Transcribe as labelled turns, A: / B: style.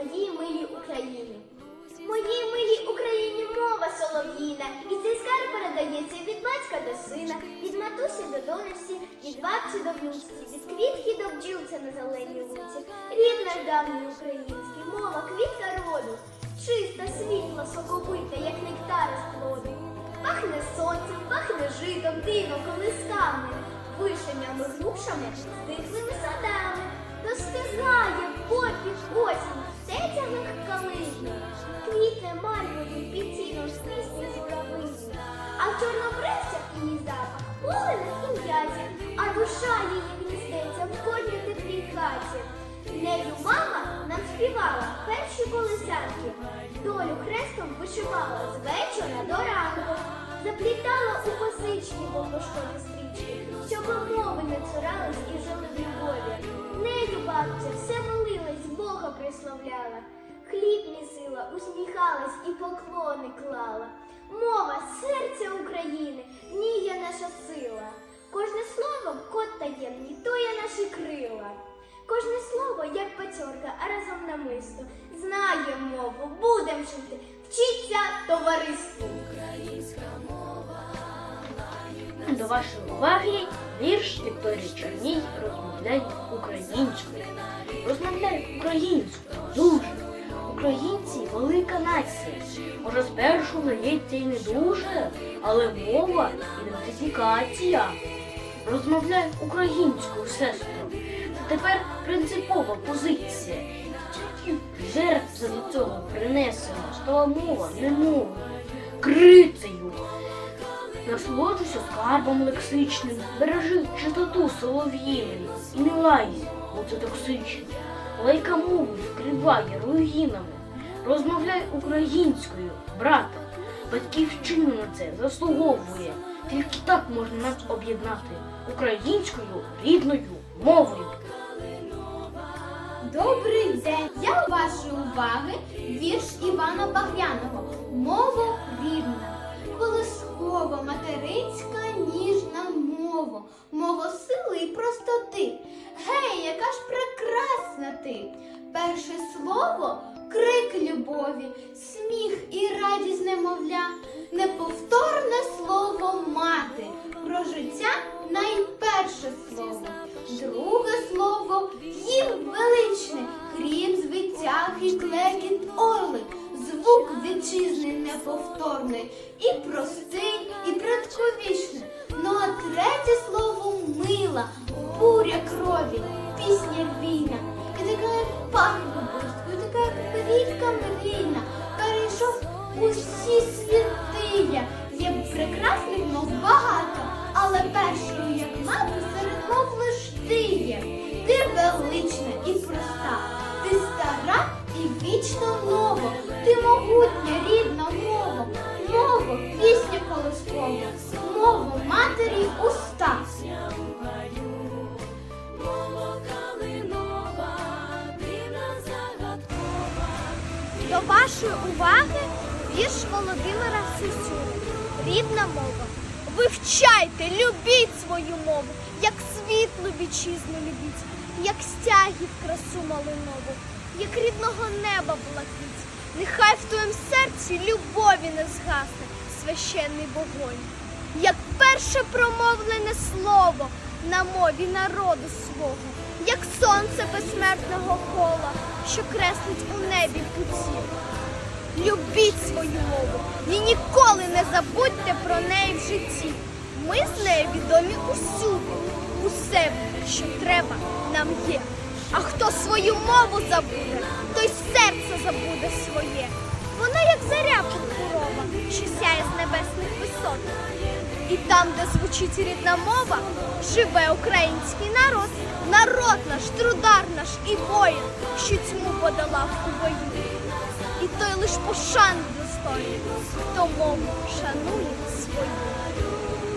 A: моїй милій Україні. Моїй милій Україні мова солов'їна, і цей скарб передається від батька до сина, від матусі до донечці, від бабці до внучці, від квітки до бджілця на зеленій луці. Рідна давній український, мова квітка роду, чиста, світла, соковита, як нектар з плоду. Пахне сонцем, пахне житом, диво, колисками, вишенями, грушами, стихлими садами. Достигає попід осінь, стеця калині, квітне мальвою під тіном з пісні. А в чорнобривцях її запах полина і м'яті, а душа її Бога приславляла, хліб місила, усміхалась і поклони клала. Мова серця України, в ній є наша сила. Кожне слово код таємний, то є наші крила. Кожне слово, як пацьорка, а разом намисто. Знає мову, будем жити, вчиться товариству.
B: До вашої уваги вірш Вікторії Черній розмовляй українською. Розмовляй українською дуже. Українці велика нація. Може, спершу здається і не дуже, але мова ідентифікація. Розмовляй українською, сестро. Це тепер принципова позиція. Жертв до цього принесено, стала мова не мова, крицею. Насолоджуйся скарбом лексичним, бережи чистоту солов'їною і не лайся, бо це токсично. Лайка мову вкриває руїнами. Розмовляй українською, брате. Батьківщина на це заслуговує. Тільки так можна нас об'єднати українською рідною мовою.
A: Добрий день! Я у вашої уваги вірш Івана Багряного Мова рідна, колискова, материнська, ніжна мова, мова сили і простоти. Гей, яка ж прекрасна ти! Перше слово крик любові, сміх і радість немовля, неповторне слово мати, про життя найперше як квітка перейшов усі світи. Є прекрасних мов багато, але першою, як мати, серед мов лиш ти є. Ти велична і проста, ти стара і вічно нова, ти могутня, рідна мова, мова, пісня колискова, мова матері уста.
C: До вашої уваги вірш Володимира Сисюри. Рідна мова. Вивчайте, любіть свою мову, як світлу вітчизну любіть, як стягів красу малинову, як рідного неба блакить. Нехай в твоєму серці любові не згасне священний вогонь, як перше промовлене слово на мові народу свого, як сонце безсмертного кола, що креслить у небі путі. Любіть свою мову і ніколи не забудьте про неї в житті. Ми з нею відомі усюди, усе, що треба, нам є. А хто свою мову забуде, той серце забуде своє. Вона як заря пурпурова, що сяє з небесних висот. І там, де звучить рідна мова, живе український народ, народ наш, трудар наш і воїн, що тьму подолав у бою. І той лиш пошан достойний, хто мову шанує свою.